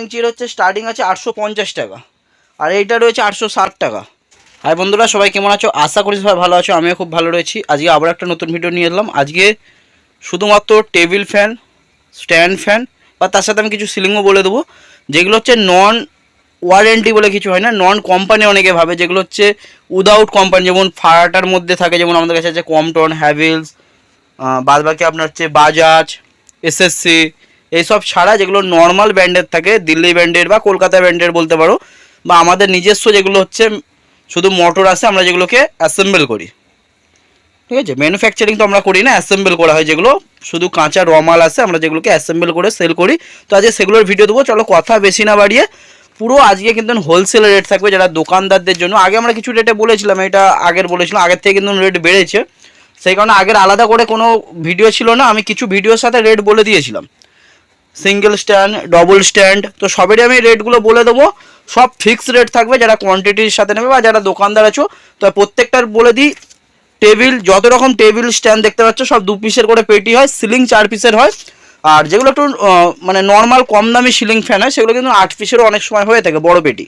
ইঞ্চির হচ্ছে স্টার্টিং আছে আটশো পঞ্চাশ টাকা। আর এইটা রয়েছে আটশো ষাট টাকা। হাই বন্ধুরা, সবাই কেমন আছো? আশা করি সবাই ভালো আছো, আমিও খুব ভালো রয়েছি। আজকে আবার একটা নতুন ভিডিও নিয়ে এলাম। আজকে শুধুমাত্র টেবিল ফ্যান স্ট্যান্ড ফ্যান বা তার সাথে আমি কিছু সিলিংও বলে দেবো। যেগুলো হচ্ছে নন ওয়ারেন্টি বলে কিছু হয় না নন কোম্পানি অনেকে ভাবে, যেগুলো হচ্ছে উইদাউট কোম্পানি যেমন ফারাটার মধ্যে থাকে, যেমন আমাদের কাছে আছে কমটন হ্যাভেলস বাদ বাকি আপনার হচ্ছে বাজাজ এসএসসি এইসব ছাড়া যেগুলো নর্মাল ব্র্যান্ডের থাকে, দিল্লি ব্র্যান্ডের বা কলকাতা ব্র্যান্ডের বলতে পারো, বা আমাদের নিজস্ব যেগুলো হচ্ছে, শুধু মোটর আছে, আমরা যেগুলোকে অ্যাসেম্বল করি। ঠিক আছে? ম্যানুফ্যাকচারিং তো আমরা করি না অ্যাসেম্বল করা হয় যেগুলো। শুধু কাঁচা র মাল আছে, আমরা যেগুলোকে অ্যাসেম্বল করে সেল করি। তো আজকে সেগুলোর ভিডিও দেবো, চলো কথা বেশি না বাড়িয়ে। পুরো আজকে কিন্তু হোলসেল রেট থাকবে যারা দোকানদারদের জন্য। আগে আমরা কিছু রেটে বলেছিলাম, এটা আগের বলেছিলাম, আগের থেকে কিন্তু রেট বেড়েছে। সেই কারণে আগের আলাদা করে কোনো ভিডিও ছিল না, আমি কিছু ভিডিওর সাথে রেট বলে দিয়েছিলাম। সিঙ্গেল স্ট্যান্ড ডবল স্ট্যান্ড তো সবেরই আমি রেটগুলো বলে দেবো। সব ফিক্স রেট থাকবে, যারা কোয়ান্টিটির সাথে নেবে বা যারা দোকানদার আছো। তো প্রত্যেকটার বলে দিই টেবিল যত রকম টেবিল স্ট্যান্ড দেখতে পাচ্ছ, সব দু পিসের করে পেটি হয় সিলিং চার পিসের হয়। আর যেগুলো একটু মানে নর্মাল কম দামি সিলিং ফ্যান হয়, সেগুলো কিন্তু আট পিসেরও অনেক সময় হয়ে থাকে, বড় পেটি।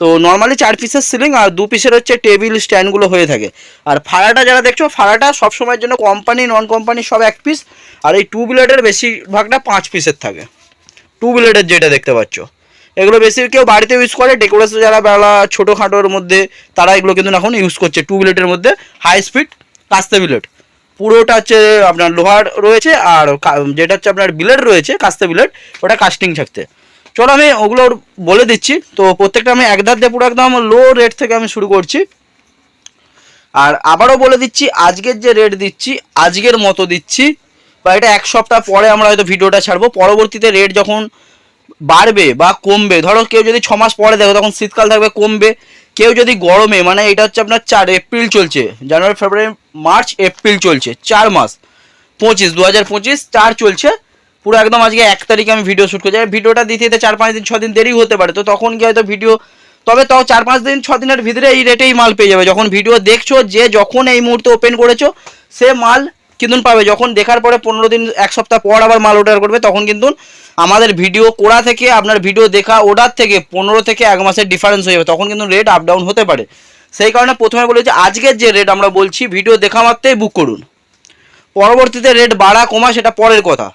তো নর্মালি চার পিসের সিলিং আর দু পিসের হচ্ছে টেবিল স্ট্যান্ডগুলো হয়ে থাকে। আর ফাড়াটা যারা দেখছ ফাড়াটা সবসময়ের জন্য কোম্পানি নন কোম্পানি সব এক পিস আর এই টু ব্লেডের বেশিরভাগটা পাঁচ পিসের থাকে। টু ব্লেডের যেটা দেখতে পাচ্ছ। এগুলো বেশি কেউ বাড়িতে ইউজ করে ডেকোরেশন যারা বেলা ছোটোখাটোর মধ্যে, তারা এগুলো কিন্তু এখন ইউজ করছে টু ব্লেডের মধ্যে। হাই স্পিড কাস্তে বিলেট পুরোটা হচ্ছে আপনার লোহার রয়েছে, আর যেটা হচ্ছে আপনার বিলেট রয়েছে, কাস্তে বিলেট ওটা কাস্টিং থাকতে। চলো আমি ওগুলো বলে দিচ্ছি। তো প্রত্যেকটা আমি এক ধার দিয়ে পুরো একদম লো রেট থেকে আমি শুরু করছি। আর আবারও বলে দিচ্ছি, আজকের যে রেট দিচ্ছি, আজকের মতো দিচ্ছি। বা এটা এক সপ্তাহ পরে আমরা হয়তো ভিডিওটা ছাড়বো। পরবর্তীতে রেট যখন বাড়বে বা কমবে, ধরো কেউ যদি ছ মাস পরে দেখো, তখন শীতকাল থাকবে, কমবে। কেউ যদি গরমে মানে এটা হচ্ছে আপনার চার এপ্রিল চলছে, জানুয়ারি, ফেব্রুয়ারি, মার্চ, এপ্রিল চলছে, চার মাস। পঁচিশ দু হাজার পঁচিশ, চার চলছে। পুরো একদম আজকে এক তারিখে আমি ভিডিও শ্যুট করছি। ভিডিওটা দিতে দিতে চার পাঁচ দিন, ছ দিন দেরি হতে পারে। তো তখন কি হয়তো ভিডিও তবে তাও চার পাঁচ দিন, ছ দিনের ভিতরে এই রেটেই মাল পেয়ে যাবে। যখন ভিডিও দেখছ যে যখন এই মুহূর্তে ওপেন করেছ, সে মাল কিন্তু পাবে। যখন দেখার পরে পনেরো দিন, এক সপ্তাহ পর আবার মাল অর্ডার করবে, তখন কিন্তু আমাদের ভিডিও করা থেকে আপনার ভিডিও দেখা অর্ডার থেকে পনেরো থেকে এক মাসের ডিফারেন্স হয়ে যাবে। তখন কিন্তু রেট আপ ডাউন হতে পারে। সেই কারণে প্রথমে বলেছি আজকের যে রেট আমরা বলছি ভিডিও দেখা মাত্রই বুক করুন। পরবর্তীতে রেট বাড়া কমা, সেটা পরের কথা।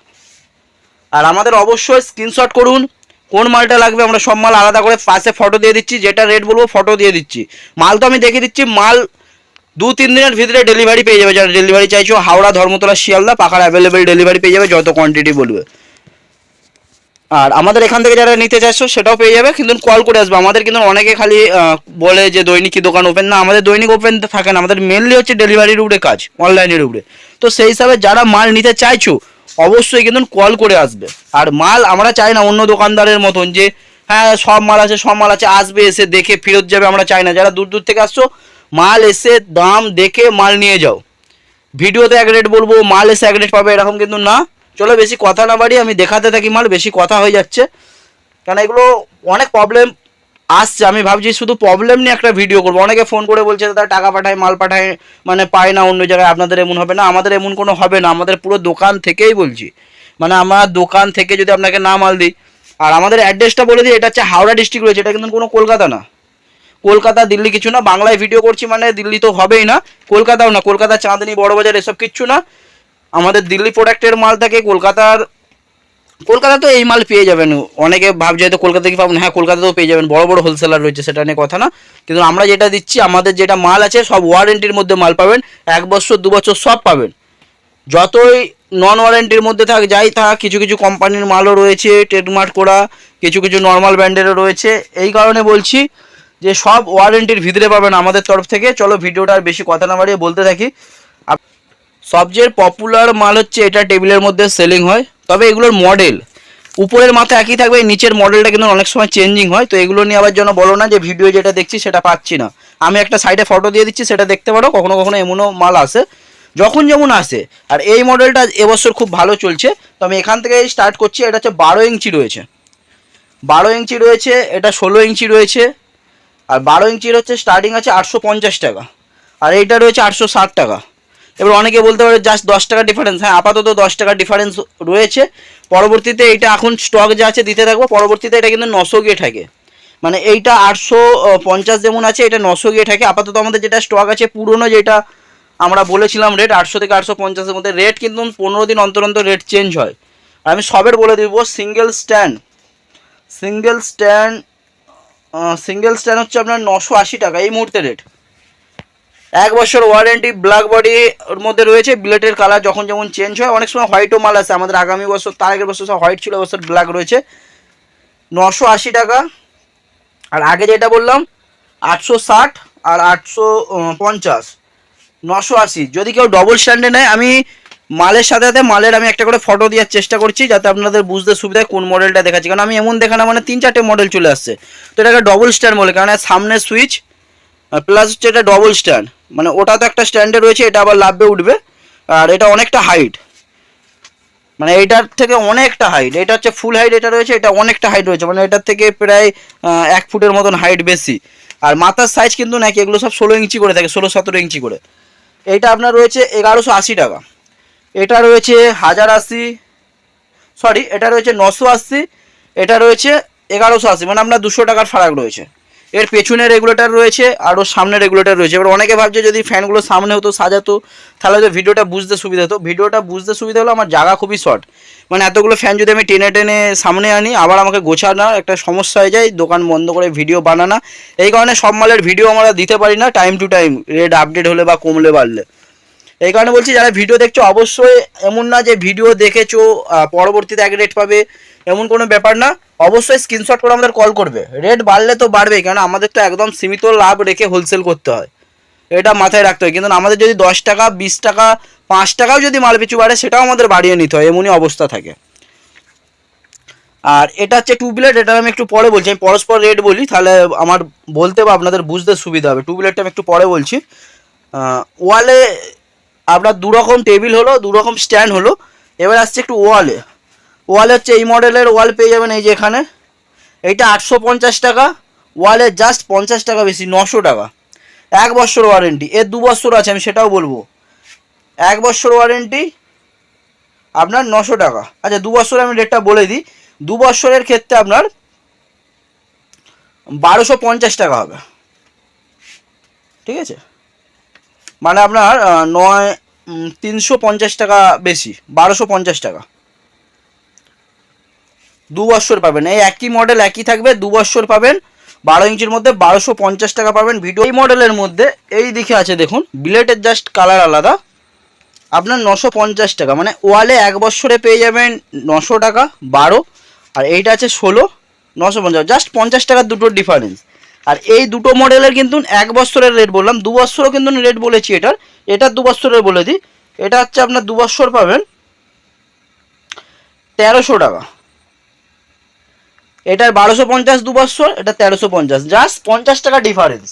আর আমাদের অবশ্যই স্ক্রিনশট করুন, কোন মালটা লাগবে, আমরা সব মাল আলাদা করে পাশে ফটো দিয়ে দিচ্ছি, যেটা রেট বলব ফটো দিয়ে দিচ্ছি। মাল তো আমি দেখে দিচ্ছি, মাল দু তিন দিনের ভিতরে ডেলিভারি পেয়ে যাবে, যারা ডেলিভারি চাইছো, হাওড়া, ধর্মতলা, শিয়ালদা, পাখার অ্যাভেলেবেল ডেলিভারি পেয়ে যাবে, যত কোয়ান্টিটি বলবে। আর আমাদের এখান থেকে যারা নিতে চাইছো, সেটাও পেয়ে যাবে, কিন্তু কল করে আসবে। আমাদের কিন্তু অনেকে খালি বলে যে দৈনিকই দোকান ওপেন না, আমাদের দৈনিক ওপেন থাকে না, আমাদের মেনলি হচ্ছে ডেলিভারির উপরে কাজ অনলাইনের উপরে তো সেই হিসাবে যারা মাল নিতে চাইছো অবশ্যই কিন্তু কল করে আসবে। আর মাল আমরা চাই না অন্য দোকানদারের মতন যে হ্যাঁ সব মাল আছে, সব মাল আছে, আসবে, এসে দেখে ফেরত যাবে, আমরা চাই না। যারা দূর দূর থেকে আসছো, মাল এসে দাম দেখে মাল নিয়ে যাও। ভিডিওতে এক রেট বলব, মাল এসে এক রেট পাবে, এরকম কিন্তু না। চলো, বেশি কথা না বাড়ি আমি দেখাতে থাকি মাল, বেশি কথা হয়ে যাচ্ছে। কারণ এগুলো অনেক প্রবলেম আসছে। আমি ভাবছি শুধু প্রবলেম নিয়ে একটা ভিডিও করব। অনেকে ফোন করে বলছে, দাদা, টাকা পাঠায়, মাল পাঠায় মানে পায় না, অন্য জায়গায় আপনাদের এমন হবে না। আমাদের এমন কোনো হবে না। আমাদের পুরো দোকান থেকেই বলছি। মানে আমার দোকান থেকে যদি আপনাকে না মাল দিই, আর আমাদের অ্যাড্রেসটা বলে দিই, এটা হচ্ছে হাওড়া ডিস্ট্রিক্ট রয়েছে, এটা কিন্তু কোনো কলকাতা না। কলকাতা, দিল্লি কিছু না, বাংলায় ভিডিও করছি মানে দিল্লি তো হবেই না। কলকাতাও না, কলকাতা, চাঁদনি, বড়বাজার, এসব কিচ্ছু না। আমাদের দিল্লি প্রোডাক্টের মাল থাকে, কলকাতার কলকাতা তো এই মাল পেয়ে যাবেন। অনেকে ভাবছে হয়তো কলকাতা কি পাবেন হ্যাঁ কলকাতাতেও পেয়ে যাবেন। বড় বড় হোলসেলার রয়েছে, সেটা নিয়ে কথা না। কিন্তু আমরা যেটা দিচ্ছি, আমাদের যেটা মাল আছে, সব ওয়ারেন্টির মধ্যে মাল পাবেন। এক বছর, দু বছর সব পাবেন। যতই নন ওয়ারেন্টির মধ্যে থাক, যাই থাক, কিছু কিছু কোম্পানির মালও রয়েছে ট্রেডমার্ক করা, কিছু কিছু নর্মাল ব্র্যান্ডেরও রয়েছে। এই কারণে বলছি যে সব ওয়ারেন্টির ভিতরে পাবেন আমাদের তরফ থেকে। চলো ভিডিওটা আর বেশি কথা না বাড়িয়ে বলতে থাকি। সবচেয়ে পপুলার মাল হচ্ছে এটা টেবিলের মধ্যে সেলিং হয়। তবে এগুলোর মডেল উপরের মাথা একই থাকবে নিচের মডেলটা কিন্তু অনেক সময় চেঞ্জিং হয়, তো এগুলো নিয়ে আবার জন্য বলো না যে ভিডিও যেটা দেখছি সেটা পাচ্ছি না। আমি একটা সাইডে ফটো দিয়ে দিচ্ছি, সেটা দেখতে পারো, কখনো কখনো এমনও মাল আসে, যখন যেমন আসে। আর এই মডেলটা এবছর খুব ভালো চলছে, তো আমি এখান থেকে স্টার্ট করছি, এটা হচ্ছে বারো ইঞ্চি রয়েছে। বারো ইঞ্চি রয়েছে, এটা ষোলো ইঞ্চি রয়েছে, আর বারো ইঞ্চির হচ্ছে স্টার্টিং আছে আটশো পঞ্চাশ টাকা, আর এইটা রয়েছে আটশো ষাট টাকা। এবার অনেকে বলতে পারে জাস্ট দশ টাকা ডিফারেন্স হ্যাঁ আপাতত দশ টাকা ডিফারেন্স রয়েছে। পরবর্তীতে এইটা এখন স্টক যা আছে দিতে থাকব। পরবর্তীতে এটা কিন্তু নশো গিয়ে থাকে। মানে এইটা আটশো পঞ্চাশ যেমন আছে, এটা নশো গিয়ে থাকে। আপাতত আমাদের যেটা স্টক আছে, পুরনো যেটা আমরা বলেছিলাম রেট আটশো থেকে আটশো পঞ্চাশের মধ্যে। রেট কিন্তু পনেরো দিন অন্তর অন্তর রেট চেঞ্জ হয়। আর আমি সবের বলে দিব single stand single stand single stand হচ্ছে আপনার নশো আশি টাকা, এই মুহূর্তে রেট এক বছর ওয়ারেন্টি ব্ল্যাক বডি ওর মধ্যে রয়েছে বিলেটের কালার যখন যেমন চেঞ্জ হয়, অনেক সময় হোয়াইটও মাল আছে আমাদের আগামী বছর, তার আগের বছর সব হোয়াইট ছিল বছর ব্ল্যাক রয়েছে। নশো আশি টাকা। আর আগে যেটা বললাম, আটশো ষাট আর আটশো পঞ্চাশ। নশো আশি। যদি কেউ ডবল স্ট্যান্ডে নেয়, আমি মালের সাথে সাথে মালের আমি একটা করে ফটো দেওয়ার চেষ্টা করছি, যাতে আপনাদের বুঝতে সুবিধা কোন মডেলটা দেখাচ্ছি। কারণ আমি এমন দেখানো মানে তিন চারটে মডেল চলে আসছে। তো এটাকে ডবল স্ট্যান্ড বলে, কারণ সামনে সুইচ প্লাস হচ্ছে এটা ডবল স্ট্যান্ড মানে ওটা তো একটা স্ট্যান্ডে রয়েছে, এটা আবার লাভবে উঠবে। আর এটা অনেকটা হাইট মানে এটার থেকে অনেকটা হাইট এটা হচ্ছে ফুল হাইট এটা রয়েছে, এটা অনেকটা হাইট রয়েছে। মানে এটার থেকে প্রায় এক ফুটের মতন হাইট বেশি। আর মাথার সাইজ কিন্তু নাকি এগুলো সব ষোলো ইঞ্চি করে থাকে, ষোলো সতেরো ইঞ্চি করে। এইটা আপনার রয়েছে এগারোশো আশি টাকা। এটা রয়েছে হাজার আশি সরি এটা রয়েছে নশো আশি, এটা রয়েছে এগারোশো আশি। মানে আপনার দুশো টাকার ফারাক রয়েছে। এর পেছনে রেগুলেটর রয়েছে আরও সামনে রেগুলেটর রয়েছে। এবার অনেকে ভাবছে যদি ফ্যানগুলো সামনে হতো, সাজাতো, তাহলে তো ভিডিওটা বুঝতে সুবিধা হতো। ভিডিওটা বুঝতে সুবিধা হলো, আমার জায়গা খুবই শর্ট মানে এতগুলো ফ্যান যদি আমি টেনে টেনে সামনে আনি, আবার আমাকে গোছানো, একটা সমস্যা হয়ে যায়, দোকান বন্ধ করে ভিডিও বানানো। এই কারণে সব মালের ভিডিও আমরা দিতে পারি না time to time rate update হলে বা কমলে বাড়লে। এই কারণে বলছি, যারা ভিডিও দেখছ, অবশ্যই এমন না যে ভিডিও দেখেছ পরবর্তীতে এক রেট পাবে। এমন কোনো ব্যাপার না। অবশ্যই স্ক্রিনশট করে আমাদের কল করবে। রেট বাড়লে তো বাড়বেই কারণ আমাদের তো একদম সীমিত লাভ রেখে হোলসেল করতে হয়। এটা মাথায় রাখতে হয় কিন্তু আমাদের যদি দশ টাকা, বিশ টাকা, পাঁচ টাকাও যদি মাল পিছু বাড়ে, সেটাও আমাদের বাড়িয়ে নিতে হয়। এমনই অবস্থা থাকে। আর এটা হচ্ছে টু বিলেট এটা আমি একটু পরে বলছি। আমি পরস্পর রেট বলি, তাহলে আমার বলতে বা আপনাদের বুঝতে সুবিধা হবে। টু বিলেটটা আমি একটু পরে বলছি। ওয়ালে আপনার দু রকম টেবিল হলো দু রকম স্ট্যান্ড হলো। এবার আসছে একটু ওয়ালে ওয়ালে হচ্ছে এই মডেলের ওয়াল পেয়ে যাবেন এই যে এখানে। এইটা আটশো পঞ্চাশ টাকা ওয়ালে জাস্ট পঞ্চাশ টাকা বেশি, নশো টাকা। এক বছর ওয়ারেন্টি এর দু বছর আছে, আমি সেটাও বলব। এক বছর ওয়ারেন্টি আপনার নশো টাকা। আচ্ছা দু বছর আমি রেটটা বলে দিই। দু বছরের ক্ষেত্রে আপনার বারোশো পঞ্চাশ টাকা হবে। ঠিক আছে? মানে আপনার নয় তিনশো পঞ্চাশ টাকা বেশি, বারোশো পঞ্চাশ টাকা। দু বছর পাবেন। এই একই মডেল একই থাকবে, দু বছর পাবেন। বারো ইঞ্চির মধ্যে বারোশো পঞ্চাশ টাকা পাবেন ভিডিও এই মডেলের মধ্যে এই দিকে আছে দেখুন বিলেটের জাস্ট কালার আলাদা। আপনার নশো পঞ্চাশ টাকা মানে ওয়ালে এক বছরে পেয়ে যাবেন নশো টাকা, বারো। আর এইটা আছে ষোলো, নশো পঞ্চাশ জাস্ট পঞ্চাশ টাকার দুটোর ডিফারেন্স আর এই দুটো মডেলের কিন্তু এক বছরের রেট বললাম, দু বছরও কিন্তু রেট বলেছি এটার। এটার দু বছরের বলে দিই। এটা হচ্ছে আপনার দু বছর পাবেন তেরোশো টাকা। এটার বারোশো পঞ্চাশ দু বছর এটা তেরোশো পঞ্চাশ। জাস্ট পঞ্চাশ টাকা ডিফারেন্স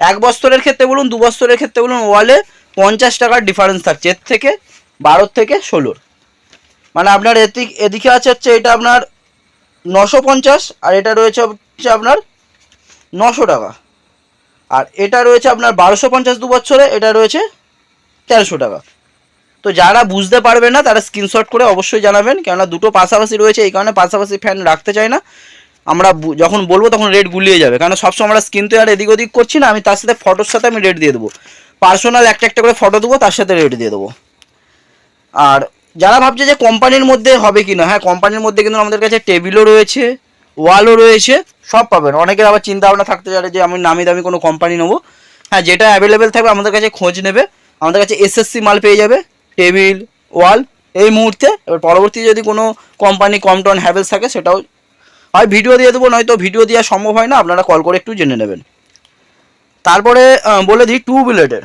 এক বছরের ক্ষেত্রে বলুন, দু বছরের ক্ষেত্রে বলুন, ওয়ালে পঞ্চাশ টাকার ডিফারেন্স থাকছে। এর থেকে বারোর থেকে ষোলোর। মানে আপনার এদিক এদিকে আছে হচ্ছে এটা আপনার নশো পঞ্চাশ, আর এটা রয়েছে হচ্ছে আপনার নশো টাকা। আর এটা রয়েছে আপনার বারোশো পঞ্চাশ দু বছরে এটা রয়েছে তেরোশো টাকা। তো যারা বুঝতে পারবে না, তারা স্ক্রিনশট করে অবশ্যই জানাবেন। কেননা দুটো পাশাপাশি রয়েছে, এই কারণে পাশাপাশি ফ্যান রাখতে চাই না। আমরা যখন বলব তখন রেট গুলিয়ে যাবে। কারণ সবসময় আমরা স্ক্রিন তো আর এদিক ওদিক করছি না, আমি তার সাথে ফটোর সাথে আমি রেট দিয়ে দেবো। পার্সোনাল একটা একটা করে ফটো দেবো, তার সাথে রেট দিয়ে দেবো। আর যারা ভাবছে যে কোম্পানির মধ্যে হবে কি না হ্যাঁ কোম্পানির মধ্যে কিন্তু আমাদের কাছে টেবিলও রয়েছে ওয়ালও রয়েছে, সব পাবেন। অনেকের আবার চিন্তা ভাবনা থাকতে পারে যে আমি নামি দামি কোনো কোম্পানি নেব। হ্যাঁ যেটা অ্যাভেলেবেল থাকবে আমাদের কাছে খোঁজ নেবে। আমাদের কাছে এসএসসি মাল পেয়ে যাবে। টেবিল, ওয়াল এই মুহূর্তে। এবার পরবর্তী যদি কোনো কোম্পানি কমটন হ্যাভেলস থাকে, সেটাও হয়। ভিডিও দিয়ে দেবো, নয়তো ভিডিও দেওয়া সম্ভব হয় না, আপনারা কল করে একটু জেনে নেবেন। তারপরে বলে দিই টু বিলেটের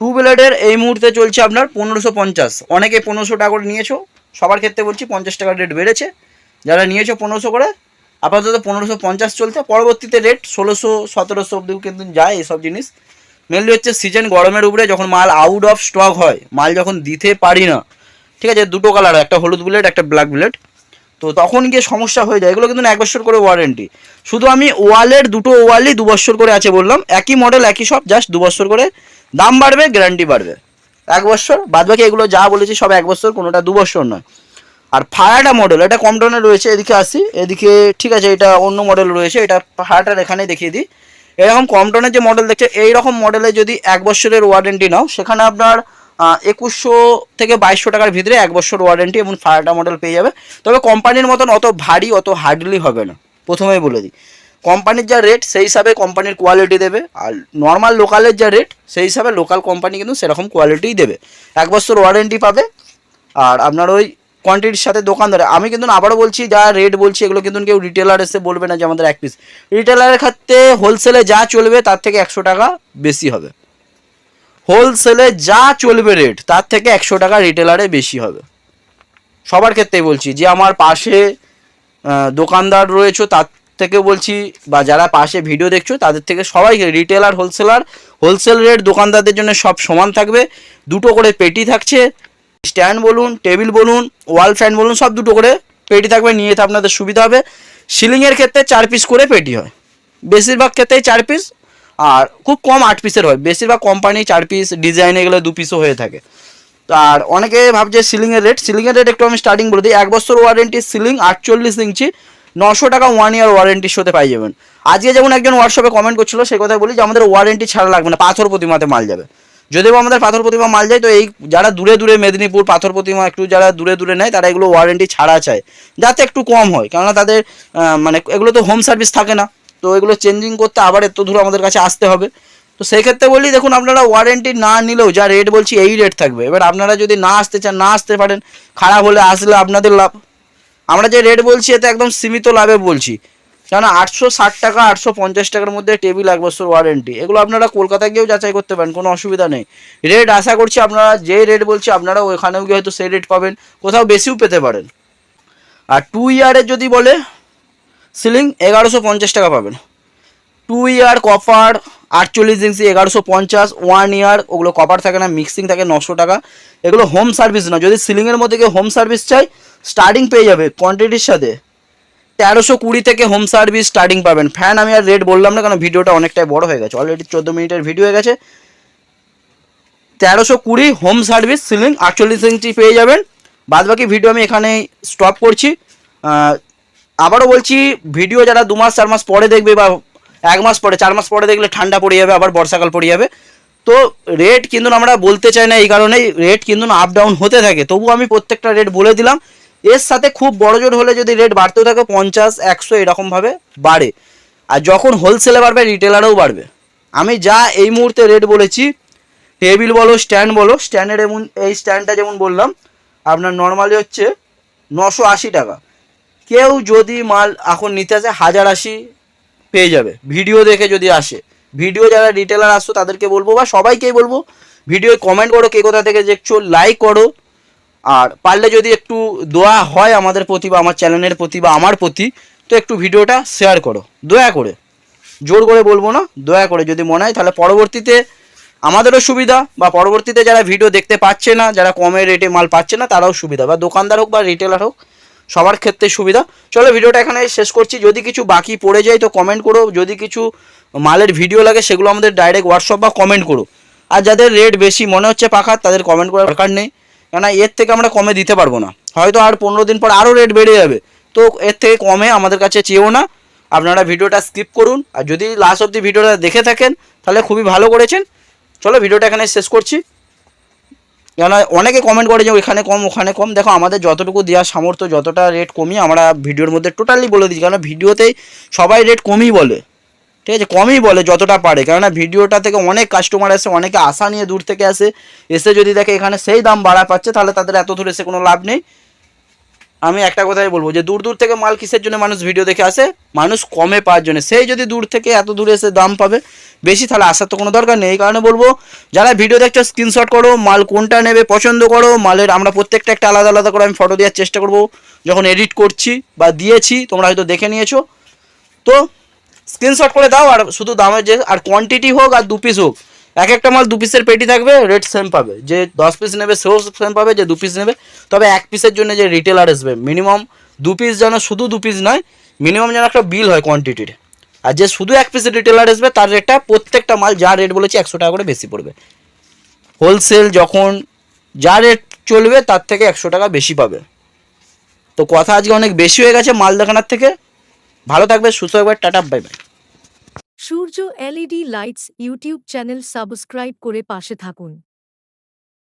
টু ব্লেডের এই মুহূর্তে চলছে আপনার পনেরোশো পঞ্চাশ। অনেকে পনেরোশো টাকা করে নিয়েছো। সবার ক্ষেত্রে বলছি পঞ্চাশ টাকার রেট বেড়েছে। যারা নিয়েছো পনেরোশো করে, আপাতত পনেরোশো পঞ্চাশ চলছে। পরবর্তীতে রেট ষোলোশো, সতেরোশো অব্দিও কিন্তু যায় এইসব জিনিস। মেনলি হচ্ছে সিজন গরমের উপরে যখন মাল আউট অফ স্টক হয়, মাল যখন দিতে পারি না, ঠিক আছে? দুটো কালার একটা হলুদ বুলেট একটা ব্ল্যাক বুলেট তো তখন গিয়ে সমস্যা হয়ে যায়। এগুলো কিন্তু এক বছর করে ওয়ারেন্টি শুধু আমি ওয়ালের দুটো ওয়ালই দু বছর করে আছে বললাম। একই মডেল একই সব জাস্ট দু বছর করে দাম বাড়বে গ্যারান্টি বাড়বে। এক বছর বাদ বাকি এগুলো যা বলেছি সব এক বছর, কোনোটা দু বছর নয়। আর ফায়াটা মডেল এটা কম টনে রয়েছে, এদিকে আসি, এদিকে, ঠিক আছে, এটা অন্য মডেল রয়েছে, এটা ফায়াটার এখানে দেখিয়ে দিই। এরকম কম টনের যে মডেল দেখছে এই রকম মডেলে যদি এক বছরের ওয়ারেন্টি নাও, সেখানে আপনার একুশশো থেকে বাইশশো টাকার ভিতরে এক বছর ওয়ারেন্টি এবং ফায়ারটা মডেল পেয়ে যাবে। তবে কোম্পানির মতন অত ভারী, অত হার্ডলি হবে না। প্রথমেই বলে দিই। কোম্পানির যা রেট সেই হিসাবে কোম্পানির কোয়ালিটি দেবে। আর নর্মাল লোকালের যা রেট সেই হিসাবে লোকাল কোম্পানি কিন্তু সেরকম কোয়ালিটিই দেবে। এক বছর ওয়ারেন্টি পাবে। আর আপনার ওই কোয়ান্টিটির সাথে দোকানদার আমি কিন্তু আবারও বলছি, যা রেট বলছি, এগুলো কিন্তু কেউ রিটেলার এসে বলবে না যে আমাদের এক পিস রিটেলারের ক্ষেত্রে হোলসেলে যা চলবে, তার থেকে একশো টাকা বেশি হবে। হোলসেলে যা চলবে রেট তার থেকে একশো টাকা রিটেলারে বেশি হবে। সবার ক্ষেত্রেই বলছি, যে আমার পাশে দোকানদার রয়েছে, তার থেকে বলছি, বা যারা পাশে ভিডিও দেখছ, তাদের থেকে সবাই রিটেলার হোলসেলার হোলসেল রেট দোকানদারদের জন্য সব সমান থাকবে। দুটো করে পেটি থাকছে স্ট্যান্ড বলুন, টেবিল বলুন, ওয়াল ফ্যান বলুন, সব দুটো করে পেটি থাকবে, নিয়ে যেতে আপনাদের সুবিধা হবে। সিলিংয়ের ক্ষেত্রে চার পিস করে পেটি হয়। বেশিরভাগ ক্ষেত্রেই চার পিস আর খুব কম আট পিসের হয়। বেশিরভাগ কোম্পানি চার পিস ডিজাইন এগুলো দু পিসও হয়ে থাকে। তো আর অনেকে ভাবছে সিলিংয়ের রেট সিলিংয়ের রেট একটু আমি স্টার্টিং বলে দিই। এক বছর ওয়ারেন্টি সিলিং আটচল্লিশ ইঞ্চি, নশো টাকা ওয়ান ইয়ার ওয়ারেন্টির সাথে পাই যাবেন। আজকে যেমন একজন হোয়াটসঅ্যাপে কমেন্ট করছিল সে কথা বলি যে আমাদের ওয়ারেন্টি ছাড়া লাগবে না, পাথর প্রতিমাতে মাল যাবে। যদিও আমাদের পাথর প্রতিমা মাল যায়, তো এই যারা দূরে দূরে মেদিনীপুর পাথর প্রতিমা একটু যারা দূরে দূরে নেয়, তারা এগুলো ওয়ারেন্টি ছাড়া চায়। যাতে একটু কম হয়, কেননা তাদের মানে এগুলো তো হোম সার্ভিস থাকে না, তো এগুলো চেঞ্জিং করতে আবার এত দূর আমাদের কাছে আসতে হবে। তো সেই ক্ষেত্রে বলি, দেখুন, আপনারা ওয়ারেন্টি না নিলেও যা রেট বলছি, এই রেট থাকবে। এবার আপনারা যদি না আসতে চান, না আসতে পারেন, খারাপ হলে আসলে আপনাদের লাভ। আমরা যে রেট বলছি, এতে একদম সীমিত লাভে বলছি। কেন আটশো ষাট টাকা, আটশো পঞ্চাশ টাকার মধ্যে টেবিল এক বছর ওয়ারেন্টি এগুলো আপনারা কলকাতায় গিয়েও যাচাই করতে পারেন, কোনো অসুবিধা নেই। রেট আশা করছি আপনারা, যে রেট বলছি আপনারা ওখানেও গিয়ে হয়তো সেই রেট পাবেন, কোথাও বেশিও পেতে পারেন। আর টু ইয়ারের যদি বলে সিলিং এগারোশো পঞ্চাশ টাকা পাবেন। টু ইয়ার কপার আটচল্লিশ ইঞ্চি এগারোশো পঞ্চাশ ওয়ান ইয়ার ওগুলো কপার থাকে না মিক্সিং থাকে নশো টাকা। এগুলো হোম সার্ভিস না, যদি সিলিংয়ের মধ্যে কেউ হোম সার্ভিস চাই স্টার্টিং পেয়ে যাবে কোয়ান্টিটির সাথে। তেরোশো কুড়ি থেকে হোম সার্ভিস স্টার্টিং পাবেন। ফ্যান আমি আর রেট বললাম না কারণ ভিডিওটা অনেকটাই বড় হয়ে গেছে। অলরেডি চোদ্দ মিনিটের ভিডিও হয়ে গেছে। তেরোশো কুড়ি হোম সার্ভিস সিলিং আটচল্লিশ ইঞ্চি পেয়ে যাবেন। বাদ বাকি ভিডিও আমি এখানে স্টপ করছি। আবারও বলছি ভিডিও যারা দু মাস, চার মাস পরে দেখবে বা এক মাস পরে, চার মাস পরে দেখলে ঠান্ডা পড়ে যাবে, আবার বর্ষাকাল পড়ে যাবে। তো রেট কিন্তু আমরা বলতে চাই না এই কারণেই রেট কিন্তু আপ ডাউন হতে থাকে। তবু আমি প্রত্যেকটা রেট বলে দিলাম। এর সাথে খুব বড় জোর হলে যদি রেট বাড়তেও থাকে পঞ্চাশ, একশো এরকমভাবে বাড়ে। আর যখন হোলসেলে বাড়বে রিটেলারেও বাড়বে। আমি যা এই মুহূর্তে রেট বলেছি টেবিল বলো স্ট্যান্ড বলো স্ট্যান্ডের এমন এই স্ট্যান্ডটা যেমন বললাম, আপনার নর্মালি হচ্ছে নশো আশি টাকা। কেউ যদি মাল এখন নিতে আসে, হাজার আশি পেয়ে যাবে। ভিডিও দেখে যদি আসে, ভিডিও যারা রিটেলার আসছো তাদেরকে বলব বা সবাইকেই বলব, ভিডিও কমেন্ট করো কে কোথা থেকে দেখছ লাইক করো। আর পারলে যদি একটু দোয়া হয় আমাদের প্রতি বা আমার চ্যানেলের প্রতি বা আমার প্রতি, তো একটু ভিডিওটা শেয়ার করো। দয়া করে। জোর করে বলব না, দয়া করে যদি মনে হয়, তাহলে পরবর্তীতে আমাদেরও সুবিধা বা পরবর্তীতে যারা ভিডিও দেখতে পাচ্ছে না, যারা কমে রেটে মাল পাচ্ছে না, তারাও সুবিধা। বা দোকানদার হোক বা রিটেলার হোক, সবার ক্ষেত্রে সুবিধা। চলো ভিডিওটা এখানে শেষ করছি। যদি কিছু বাকি পড়ে যায়, তো কমেন্ট করো। যদি কিছু মালের ভিডিও লাগে, সেগুলো আমাদের ডাইরেক্ট হোয়াটসঅ্যাপ বা কমেন্ট করো। আর যাদের রেট বেশি, মনে হচ্ছে পাখার তাদের কমেন্ট করার দরকার নেই। কেননা এর থেকে আমরা কমে দিতে পারব না। হয়তো আর পনেরো দিন পর আরও রেট বেড়ে যাবে। তো এর থেকে কমে আমাদের কাছে চেয়েও না। আপনারা ভিডিওটা স্কিপ করুন। আর যদি লাস্ট অব্দি ভিডিওটা দেখে থাকেন, তাহলে খুবই ভালো করেছেন। চলো ভিডিওটা এখানে শেষ করছি। কেন অনেকে কমেন্ট করে যে এখানে কম, ওখানে কম। দেখো, আমাদের যতটুকু দেওয়ার সামর্থ্য, যতটা রেট কমিয়ে আমরা ভিডিওর মধ্যে টোটালি বলে দিই কারণ ভিডিওতেই সবাই রেট কমই বলে। ঠিক আছে? কমই বলে যতটা পারে। কেননা ভিডিওটা থেকে অনেক কাস্টমার আসে, অনেকে আশা নিয়ে দূর থেকে আসে। এসে যদি দেখে এখানে সেই দাম বাড়া পাচ্ছে, তাহলে তাদের এত দূর এসে কোনো লাভ নেই। আমি একটা কথাই বলব যে, দূর দূর থেকে মাল কিসের জন্য মানুষ ভিডিও দেখে আসে? মানুষ কমে পাওয়ার জন্য। সেই যদি দূর থেকে এত দূরে এসে দাম পাবে, বেশি তাহলে আসার তো কোনো দরকার নেই। এই কারণে বলব, যারা ভিডিও দেখছ স্ক্রিনশট করো, মাল কোনটা নেবে পছন্দ করো, মালের আমরা প্রত্যেকটা একটা আলাদা আলাদা করে আমি ফটো দেওয়ার চেষ্টা করব। যখন এডিট করছি বা দিয়েছি, তোমরা হয়তো দেখে নিয়েছো। তো স্ক্রিনশট করে দাও আর শুধু দামের যে আর কোয়ান্টিটি হোক আর দু পিস হোক। এক একটা মাল দু পিসের পেটি থাকবে রেট সেম পাবে। যে দশ পিস নেবে, সেও সেম পাবে, যে দু পিস নেবে। তবে এক পিসের জন্য যে রিটেলার আসবে মিনিমাম দু পিস যেন শুধু দু পিস নয় মিনিমাম যেন একটা বিল হয় কোয়ান্টিটির আর যে শুধু এক পিসের রিটেলার আসবে, তার রেটটা প্রত্যেকটা মাল যা রেট বলেছি একশো টাকা করে বেশি পড়বে। হোলসেল যখন যা রেট চলবে, তার থেকে একশো টাকা বেশি পাবে। তো কথা আজকে অনেক বেশি হয়ে গেছে মাল দেখানোর থেকে। ভালো থাকবে, সুস্থ থাকবে, tata bye bye Surya LED lights YouTube channel subscribe করে পাশে থাকুন।